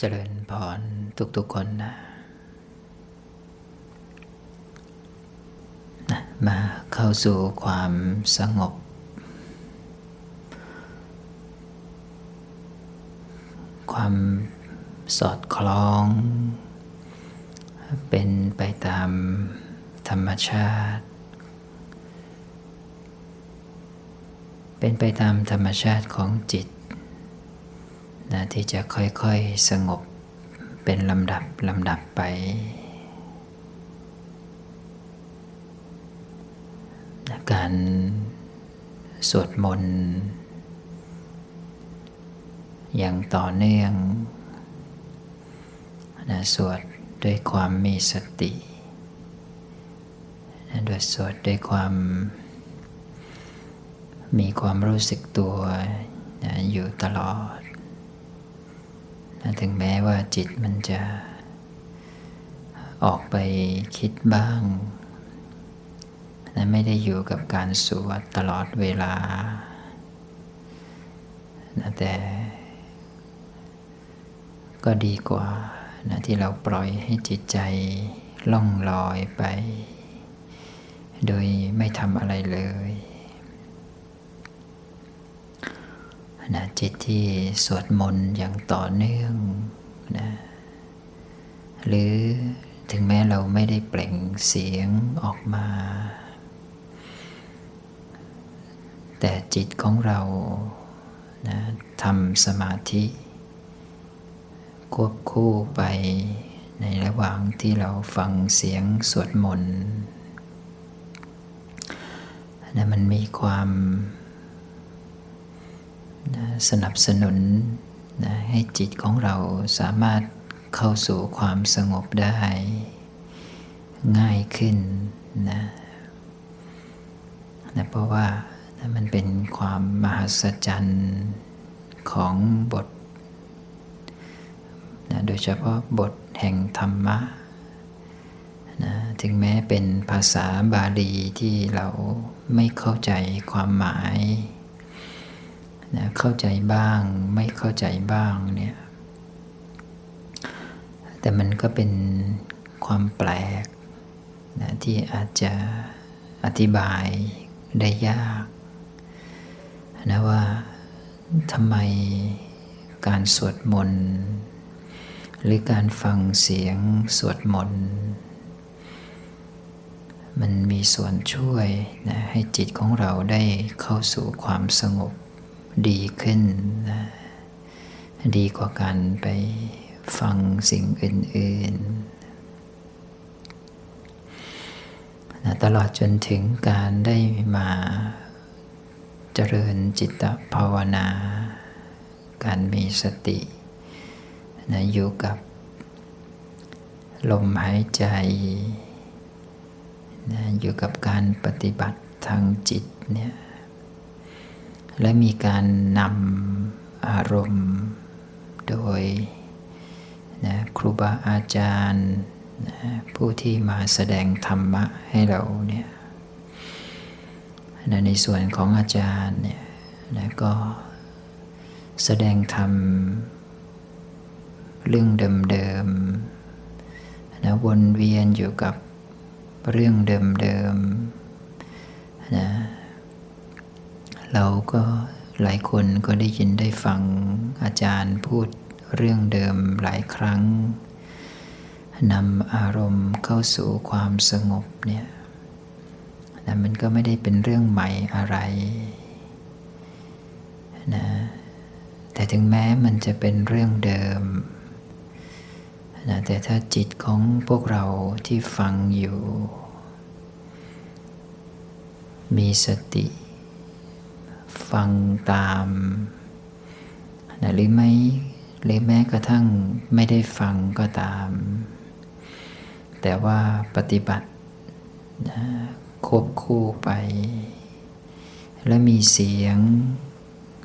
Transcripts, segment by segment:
เจริญพรทุกๆคนนะนะมาเข้าสู่ความสงบ ความสอดคล้อง เป็นไปตามธรรมชาติ เป็นไปตามธรรมชาติของจิต นะที่จะค่อยๆสงบเป็นลำดับลำดับไปนะการสวดมนต์อย่างต่อเนื่องนะสวดด้วยความมีสตินะด้วยสวดด้วยความมีความรู้สึกตัวนะอยู่ตลอด ถึงแม้ว่าจิตมันจะออกไปคิดบ้างนะไม่ได้อยู่กับการสวดตลอดเวลา แต่ก็ดีกว่านะที่เราปล่อยให้จิตใจล่องลอยไป โดยไม่ทำอะไรเลย นะจิตที่สวดมนต์อย่างต่อเนื่องนะหรือถึงแม้เราไม่ได้เปล่งเสียงออกมา แต่จิตของเรานะทำสมาธิ ควบคู่ไปในระหว่างที่เราฟังเสียงสวดมนต์นะมันมีความ นะสนับสนุนนะให้จิตของเราสามารถเข้าสู่ความสงบได้ ง่ายขึ้นนะนะเพราะว่านะมันเป็นความมหัศจรรย์ของบทนะโดยเฉพาะบทแห่งธรรมะนะถึงแม้เป็นภาษาบาลีที่เราไม่เข้าใจความหมาย นะเข้าใจบ้างไม่เข้าใจบ้างเนี่ยแต่มันก็เป็นความแปลกนะที่อาจจะอธิบายได้ยากนะว่าทำไมการสวดมนต์หรือการฟังเสียงสวดมนต์มันมีส่วนช่วยนะให้จิตของเราได้เข้าสู่ความสงบ ดีขึ้น ดีกว่าการไปฟังสิ่งอื่นๆนะตลอดจนถึงการได้มาเจริญจิตภาวนา การมีสตินะอยู่กับลมหายใจนะอยู่กับการปฏิบัติทางจิตเนี่ย และมีการนำอารมณ์ โดยนะครูบาอาจารย์นะผู้ที่มาแสดงธรรมะให้เราเนี่ยนะในส่วนของอาจารย์เนี่ยนะก็แสดงธรรมเรื่องเดิมๆนะวนเวียนอยู่กับเรื่องเดิมๆนะ เราก็หลายคนก็ได้ยินได้ฟังอาจารย์พูดเรื่องเดิมหลายครั้งนำอารมณ์เข้าสู่ความสงบเนี่ยนะมันก็ไม่ได้เป็นเรื่องใหม่อะไรนะแต่ถึงแม้มันจะเป็นเรื่องเดิมนะแต่ถ้าจิตของพวกเราที่ฟังอยู่ มีสติ ฟังตามนะหรือไม่หรือแม้กระทั่งไม่ได้ฟังก็ตาม แต่ว่าปฏิบัตินะควบคู่ไป และมีเสียง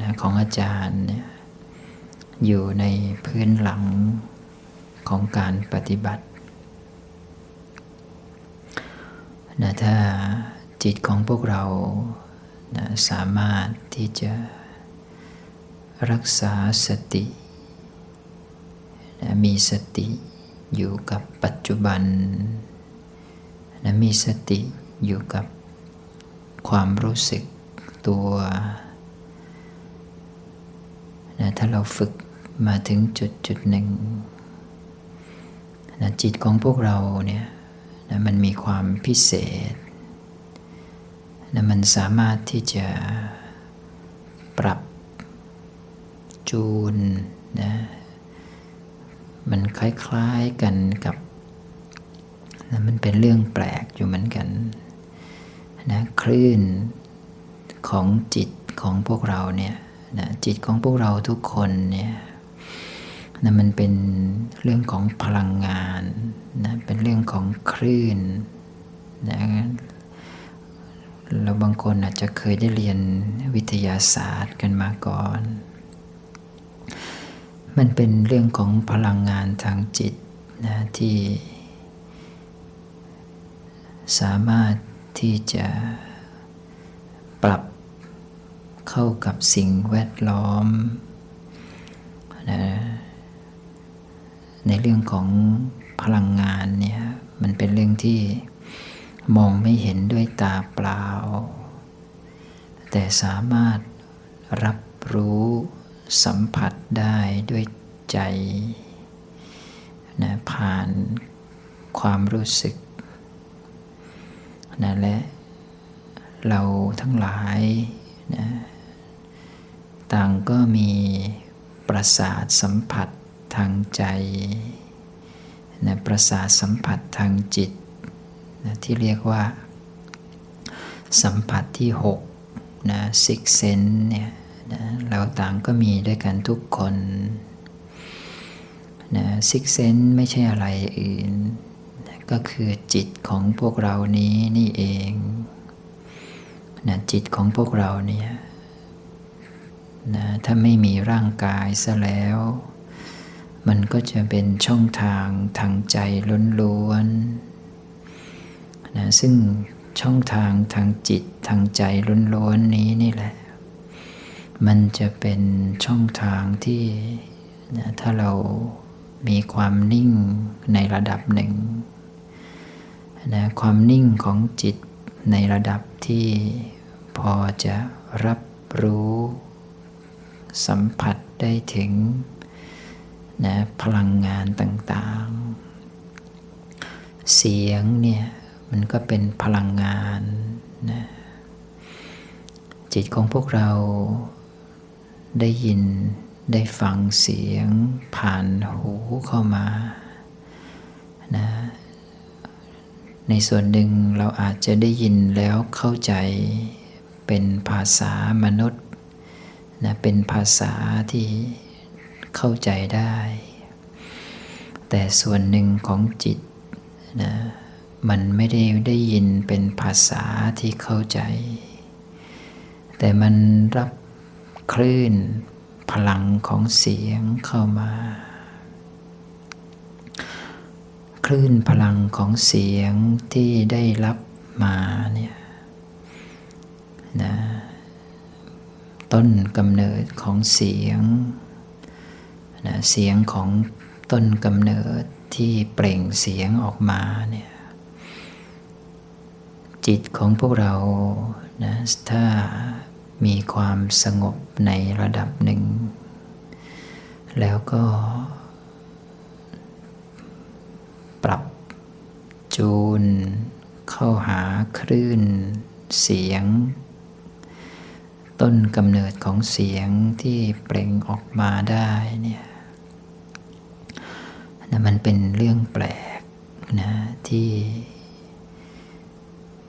นะของอาจารย์เนี่ยอยู่ในพื้นหลังของการปฏิบัตินะถ้าจิตของพวกเรา นะสามารถที่จะรักษาสตินะมีสติอยู่กับปัจจุบันนะมีสติอยู่กับความรู้สึกตัวนะถ้าเราฝึกมาถึงจุดจุดหนึ่งนะจิตของพวกเราเนี่ยนะมันมีความพิเศษ นะมันสามารถที่จะปรับจูนนะมันคล้ายๆกันกับนะมันเป็นเรื่องแปลกอยู่เหมือนกันนะคลื่นของจิตของพวกเราเนี่ยนะจิตของพวกเราทุกคนเนี่ยนะมันเป็นเรื่องของพลังงานนะเป็นเรื่องของคลื่นนะ เราบางคนอาจจะเคยได้เรียนวิทยาศาสตร์กันมาก่อน มันเป็นเรื่องของพลังงานทางจิตนะที่ สามารถที่จะปรับเข้ากับสิ่งแวดล้อมนะในเรื่องของพลังงานเนี่ยมันเป็นเรื่องที่ มองไม่เห็นด้วยตาเปล่า แต่สามารถรับรู้สัมผัสได้ด้วยใจนะผ่านความรู้สึกนะและเราทั้งหลายนะต่างก็มีประสาทสัมผัสทางใจนะประสาทสัมผัสทางจิต นะที่เรียกว่า สัมผัสที่6นะซิกเซนเนี่ยนะเราต่างก็มีด้วยกันทุกคนนะซิกเซนไม่ใช่อะไรอื่นนะก็คือจิตของพวกเรานี้นี่เองนะจิตของพวกเราเนี่ยนะถ้าไม่มีร่างกายซะแล้ว มันก็จะเป็นช่องทางทางใจล้วนๆ นะซึ่งช่องทางทางจิตทางใจล้วนๆนี้นี่แหละ มันจะเป็นช่องทางที่นะถ้าเรามีความนิ่งในระดับหนึ่งนะความนิ่งของจิตในระดับที่พอจะรับรู้ สัมผัสได้ถึงนะพลังงานต่างๆ เสียงเนี่ย มันก็เป็นพลังงานนะจิตของพวกเราได้ยินได้ฟังเสียงผ่านหูเข้ามานะในส่วนหนึ่งเราอาจจะได้ยินแล้วเข้าใจเป็นภาษามนุษย์นะเป็นภาษาที่เข้าใจได้ แต่ส่วนหนึ่งของจิตนะ มันไม่ได้ได้ยินเป็นภาษาที่เข้าใจ แต่มันรับคลื่นพลังของเสียงเข้ามา คลื่นพลังของเสียงที่ได้รับมาเนี่ยนะต้นกำเนิดของเสียงนะเสียงของต้นกำเนิดที่เปล่งเสียงออกมาเนี่ย จิตของพวกเรานะถ้ามีความสงบในระดับหนึ่ง แล้วก็ ปรับจูน เข้าหาคลื่น เสียง ต้นกำเนิดของเสียงที่เปล่งออกมาได้เนี่ยนะมันเป็นเรื่องแปลกนะที่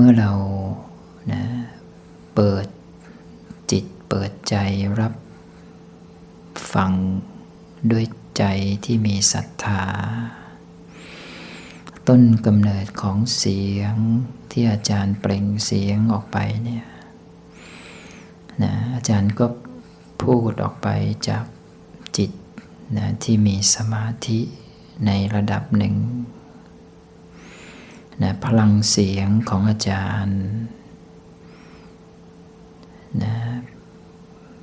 เมื่อเรานะเปิดจิตเปิดใจรับฟังด้วยใจที่มีศรัทธา ต้นกำเนิดของเสียงที่อาจารย์เปล่งเสียงออกไปเนี่ยนะอาจารย์ก็พูดออกไปจากจิตนะที่มีสมาธิในระดับหนึ่ง นะพลังเสียงของอาจารย์นะ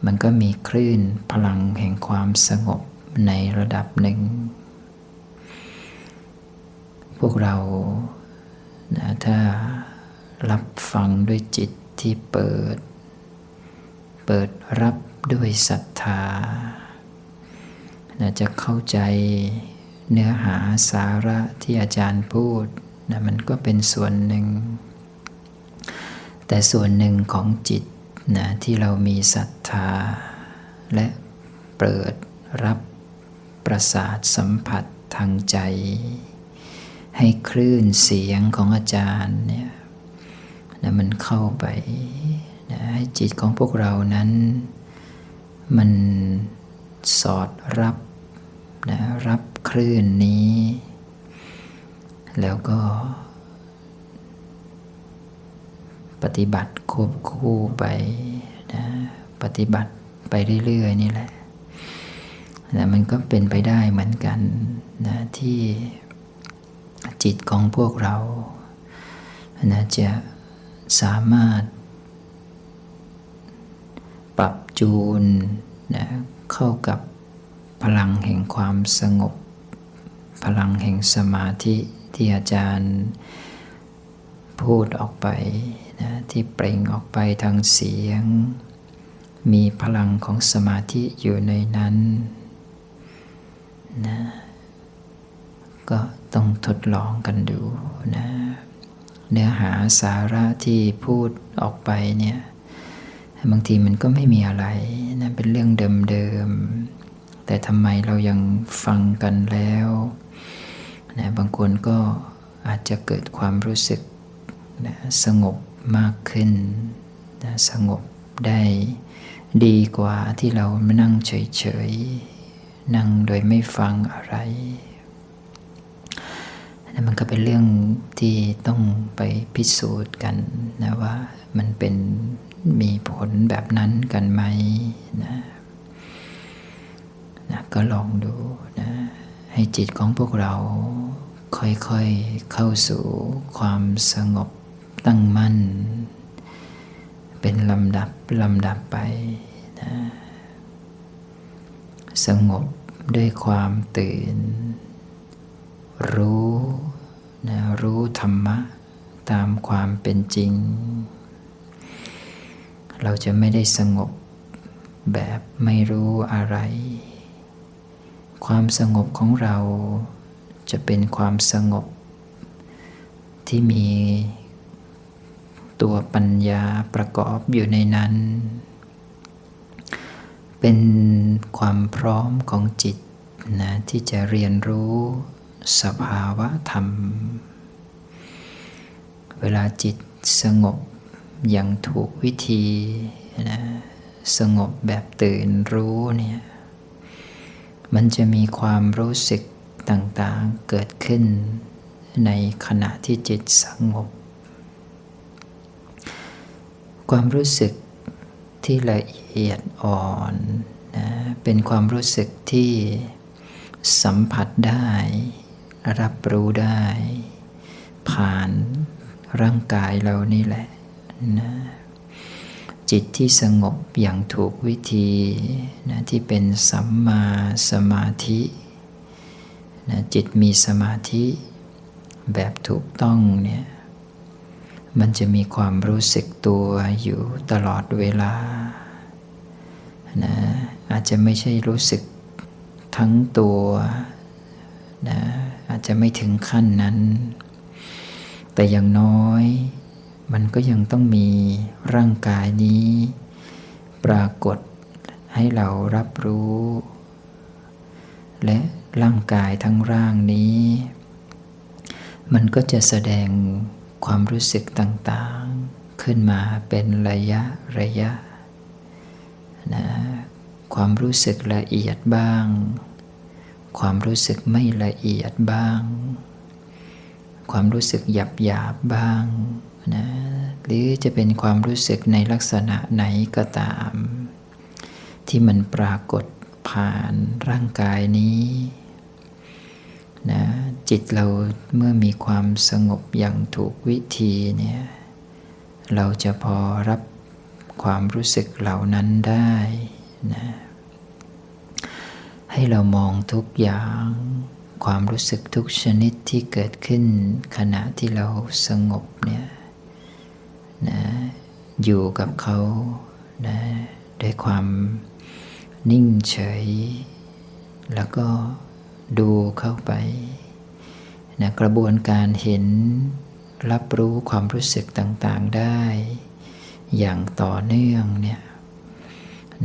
มันก็มีคลื่นพลังแห่งความสงบในระดับหนึ่ง พวกเรานะถ้ารับฟังด้วยจิตที่เปิด เปิดรับด้วยศรัทธานะจะเข้าใจเนื้อหาสาระที่อาจารย์พูด นะมันก็เป็นส่วนหนึ่ง แต่ส่วนหนึ่งของจิตนะที่เรามีศรัทธา และเปิดรับประสาทสัมผัสทางใจ ให้คลื่นเสียงของอาจารย์เนี่ยนะมันเข้าไปนะให้จิตของพวกเรานั้น มันสอดรับนะรับคลื่นนี้ แล้วก็ ปฏิบัติควบคู่ไปนะปฏิบัติไปเรื่อยๆนี่แหละนะมันก็เป็นไปได้เหมือนกันนะที่จิตของพวกเรานะจะสามารถ ปรับจูนนะเข้ากับพลังแห่งความสงบ พลังแห่งสมาธิ ที่อาจารย์พูดออกไปนะที่เปล่งออกไปทางเสียง มีพลังของสมาธิอยู่ในนั้นนะก็ต้องทดลองกันดูนะเนื้อหาสาระที่พูดออกไปเนี่ยบางทีมันก็ไม่มีอะไรนะเป็นเรื่องเดิมๆแต่ทำไมเรายังฟังกันแล้ว นะบางคนก็อาจจะเกิดความรู้สึกนะสงบมากขึ้นนะสงบได้ดีกว่าที่เรามานั่งเฉยๆ นั่งโดยไม่ฟังอะไรนะมันก็เป็นเรื่องที่ต้องไปพิสูจน์กันนะว่ามันเป็นมีผลแบบนั้นกันไหมนะนะก็ลองดูนะ ให้จิตของพวกเราค่อยๆเข้าสู่ความสงบตั้งมั่น เป็นลำดับลำดับไปนะสงบด้วยความตื่น รู้นะรู้ธรรมะตามความเป็นจริง เราจะไม่ได้สงบแบบไม่รู้อะไร ความสงบของเราจะเป็นความสงบ ที่มีตัวปัญญาประกอบอยู่ในนั้น เป็นความพร้อมของจิตนะที่จะเรียนรู้สภาวะธรรม เวลาจิตสงบอย่างถูกวิธีนะสงบแบบตื่นรู้เนี่ย มันจะมีความรู้สึกต่างๆเกิดขึ้น ในขณะที่จิตสงบ ความรู้สึกที่ละเอียดอ่อนนะเป็นความรู้สึกที่สัมผัสได้ รับรู้ได้ ผ่านร่างกายเรานี่แหละนะ จิตที่สงบอย่างถูกวิธีนะที่เป็นสัมมาสมาธินะจิตมีสมาธิแบบถูกต้องเนี่ยมันจะมีความรู้สึกตัวอยู่ตลอดเวลานะอาจจะไม่ใช่รู้สึกทั้งตัวนะอาจจะไม่ถึงขั้นนั้น แต่อย่างน้อย มันก็ยังต้องมีร่างกายนี้ ปรากฏให้เรารับรู้ และร่างกายทั้งร่างนี้ มันก็จะแสดงความรู้สึกต่างๆ ขึ้นมาเป็นระยะระยะนะความรู้สึกละเอียดบ้าง ความรู้สึกไม่ละเอียดบ้าง ความรู้สึกหยาบหยาบบ้าง นะหรือจะเป็นความรู้สึกในลักษณะไหนก็ตาม ที่มันปรากฏผ่านร่างกายนี้นะจิตเราเมื่อมีความสงบอย่างถูกวิธีเนี่ยเราจะพอรับความรู้สึกเหล่านั้นได้นะให้เรามองทุกอย่างความรู้สึกทุกชนิดที่เกิดขึ้นขณะที่เราสงบเนี่ย นะอยู่กับเขานะด้วยความนิ่งเฉย แล้วก็ดูเข้าไปนะกระบวนการเห็นรับรู้ความรู้สึกต่างๆได้ อย่างต่อเนื่องเนี่ย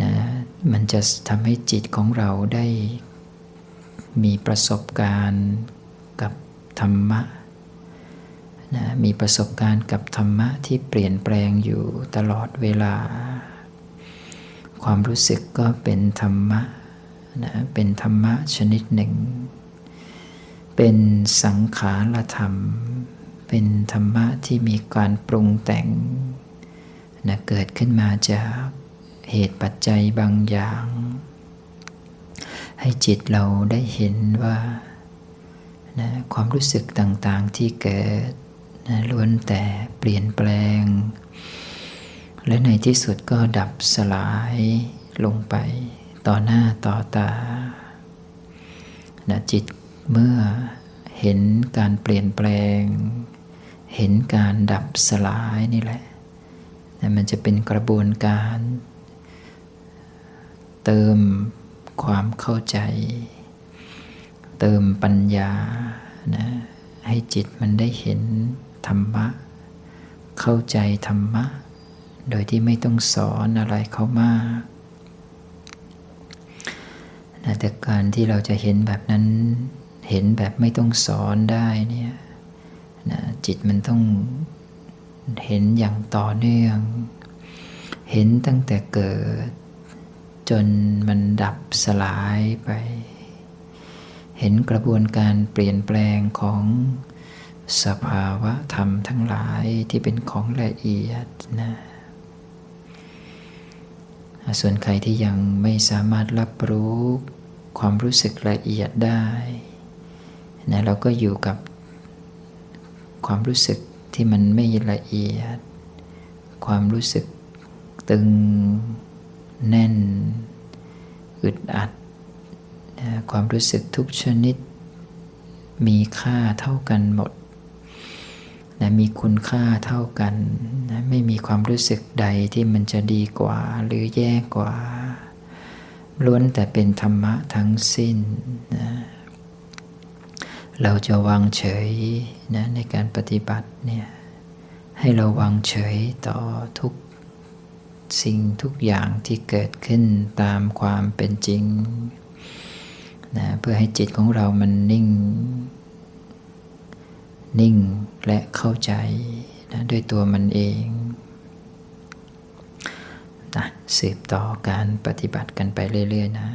นะมันจะทำให้จิตของเราได้มีประสบการณ์กับธรรมะ นะมีประสบการณ์กับธรรมะที่เปลี่ยนแปลงอยู่ตลอดเวลา ความรู้สึกก็เป็นธรรมะนะเป็นธรรมะชนิดหนึ่ง เป็นสังขารธรรม เป็นธรรมะที่มีการปรุงแต่งนะเกิดขึ้นมาจากเหตุปัจจัยบางอย่าง ให้จิตเราได้เห็นว่านะความรู้สึกต่างๆที่เกิด ล้วนแต่เปลี่ยนแปลง และในที่สุดก็ดับสลายลงไปต่อหน้าต่อตานะจิตเมื่อเห็นการเปลี่ยนแปลง เห็นการดับสลายนี่แหละนะมันจะเป็นกระบวนการ เติมความเข้าใจ เติมปัญญานะให้จิตมันได้เห็น ธรรมะ เข้าใจธรรมะ โดยที่ไม่ต้องสอนอะไรเขามากนะแต่การที่เราจะเห็นแบบนั้น เห็นแบบไม่ต้องสอนได้เนี่ยนะจิตมันต้องเห็นอย่างต่อเนื่อง เห็นตั้งแต่เกิด จนมันดับสลายไป เห็นกระบวนการเปลี่ยนแปลงของ สภาวะธรรมทั้งหลายที่เป็นของละเอียดนะส่วนใครที่ยังไม่สามารถรับรู้ความรู้สึกละเอียดได้นะเราก็อยู่กับความรู้สึกที่มันไม่ละเอียด ความรู้สึกตึงแน่น อึดอัดนะความรู้สึกทุกชนิด มีค่าเท่ากันหมด นะมีคุณค่าเท่ากันนะไม่มีความรู้สึกใดที่มันจะดีกว่าหรือแย่กว่า ล้วนแต่เป็นธรรมะทั้งสิ้นนะเราจะวางเฉยนะในการปฏิบัติเนี่ยให้เราวางเฉยต่อทุกสิ่งทุกอย่างที่เกิดขึ้นตามความเป็นจริงนะเพื่อให้จิตของเรามันนิ่ง นิ่งและเข้าใจนะด้วยตัวมันเองนะสืบต่อการปฏิบัติกันไปเรื่อย ๆ นะ